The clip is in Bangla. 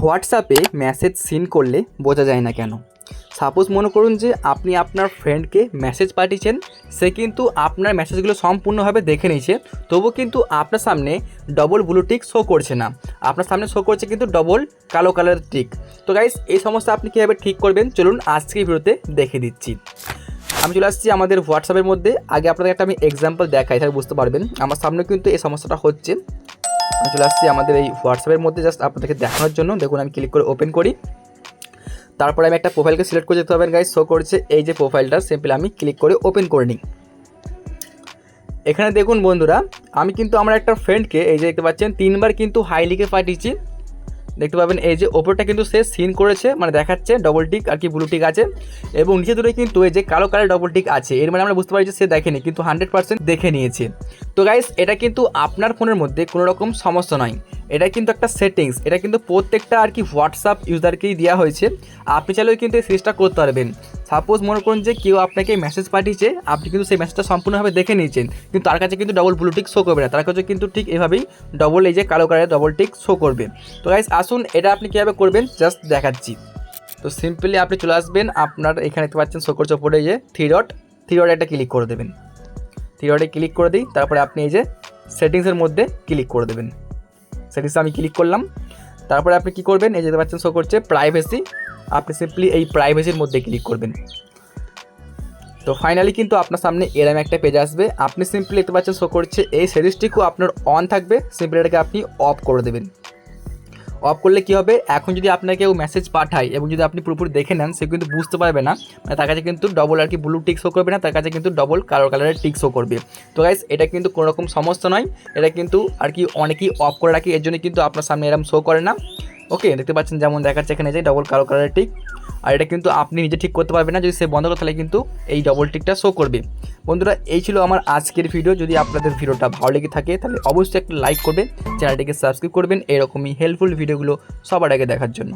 হোয়াটসঅ্যাপে মেসেজ সিন করলে বোঝা যায় না কেন। সাপোজ মনে করুন যে আপনি আপনার ফ্রেন্ডকে মেসেজ পাঠিয়েছেন, সে কিন্তু আপনার মেসেজগুলো সম্পূর্ণভাবে দেখে নিয়েছে তবু কিন্তু আপনার সামনে ডবল ব্লু টিক শো করছে না। আপনার সামনে শো করছে কিন্তু ডবল কালো কালার টিক তো গাইস এই সমস্যা আপনি কীভাবে ঠিক করবেন? চলুন আজকে ভিডিওতে দেখে দিচ্ছি। আমি চলে আসছি আমাদের হোয়াটসঅ্যাপের মধ্যে। আগে আপনাদের একটা আমি এক্সাম্পল দেখাই, তাহলে বুঝতে পারবেন। আমার সামনে কিন্তু এই সমস্যাটা হচ্ছে। আমি চলে আসছি আমাদের এই হোয়াটসঅ্যাপের মধ্যে জাস্ট আপনাদেরকে দেখানোর জন্য। দেখুন, আমি ক্লিক করে ওপেন করি। তারপরে আমি একটা প্রোফাইলকে সিলেক্ট করে যেতে পারবেন গাইজ শো করছে এই যে প্রোফাইলটা সিম্পলি আমি ক্লিক করে ওপেন করে নিই। এখানে দেখুন বন্ধুরা, আমি কিন্তু আমার একটা ফ্রেন্ডকে এই যে দেখতে পাচ্ছেন, তিনবার কিন্তু হাই লিখে পাঠিয়েছি। দেখতে পাবেন, এই যে ওপরটা কিন্তু সে সিন করেছে মানে দেখাচ্ছে ডবল টিক আর কি ব্লু টিক আছে, এবং নিচে দূরে কিন্তু এই যে কালো কালার ডবল টিক আছে, এর মানে আমরা বুঝতে পারি যে সে দেখেনি, কিন্তু হান্ড্রেড পার্সেন্ট দেখে নিয়েছে। তো গাইস এটা কিন্তু আপনার ফোনের মধ্যে কোনো রকম সমস্যা নয়। এটা কিন্তু একটা সেটিংস এটা কিন্তু প্রত্যেকটা আর কি হোয়াটসঅ্যাপ ইউজারকেই দেওয়া হয়েছে। আপনি চাইলেও কিন্তু এই সিরিজটা করতে পারবেন। সাপোজ মনে করুন যে কেউ আপনাকে মেসেজ পাঠিয়েছে, আপনি কিন্তু সেই মেসেজটা সম্পূর্ণভাবে দেখে নিয়েছেন। কিন্তু তার কাছে কিন্তু ডবল ব্লু টিক শো করবে না। তার কাছে কিন্তু ঠিক এভাবেই ডবল এই যে কালো কালারের ডবল টিক শো করবে। তো গাইস আসুন, এটা আপনি কীভাবে করবেন? জাস্ট দেখাচ্ছি। তো সিম্পলি আপনি চলে আসবেন, আপনার এখানে দেখতে পাচ্ছেন শো করছে ওপরে যে থ্রি ডট থ্রি ডট একটা ক্লিক করে দেবেন। থ্রি ডটে ক্লিক করে দিই, তারপরে আপনি এই যে সেটিংসের মধ্যে ক্লিক করে দেবেন। সেটিংসে আমি ক্লিক করলাম। তারপরে আপনি কি করবেন? এই যেতে পাচ্ছেন শো করছে প্রাইভেসি আপনি সিম্পলি এই প্রাইভেসির মধ্যে ক্লিক করবেন। তো ফাইনালি কিন্তু আপনার সামনে এরম একটা পেজ আসবে। আপনি সিম্পলি দেখতে পাচ্ছেন শো করছে, এই সিরিজটিকেও আপনার অন থাকবে। সিম্পলি এটাকে আপনি অফ করে দেবেন। অফ করলে কি হবে? এখন যদি আপনাকে কেউ মেসেজ পাঠায় এবং যদি আপনি পুরোপুরি দেখে নেন, সে কিন্তু বুঝতে পারবে না। মানে তার কাছে কিন্তু ডবল আর কি ব্লু টিক শো করবে না, তার কাছে কিন্তু ডবল কালো কালারের টিক শো করবে। তো গাইস এটা কিন্তু কোনো রকম সমস্যা নয়। এটা কিন্তু আর কি অনেকেই অফ করে রাখি, এর জন্য কিন্তু আপনার সামনে এরম শো করে না। ওকে দেখতে পাচ্ছেন যেমন দেখাচ্ছে এখানে যে ডবল কালো কালারের টিক আর এটা কিন্তু আপনি নিজে ঠিক করতে পারবেন না, যদি সে বন্ধ করে, তাহলে কিন্তু এই ডবল টিকটা শো করবে। বন্ধুরা, এই ছিল আমার আজকের ভিডিও যদি আপনাদের ভিডিওটা ভালো লেগে থাকে, তাহলে অবশ্যই একটা লাইক করবেন চ্যানেলটিকে সাবস্ক্রাইব করবেন। এরকমই হেল্পফুল ভিডিওগুলো সবার আগে দেখার জন্য।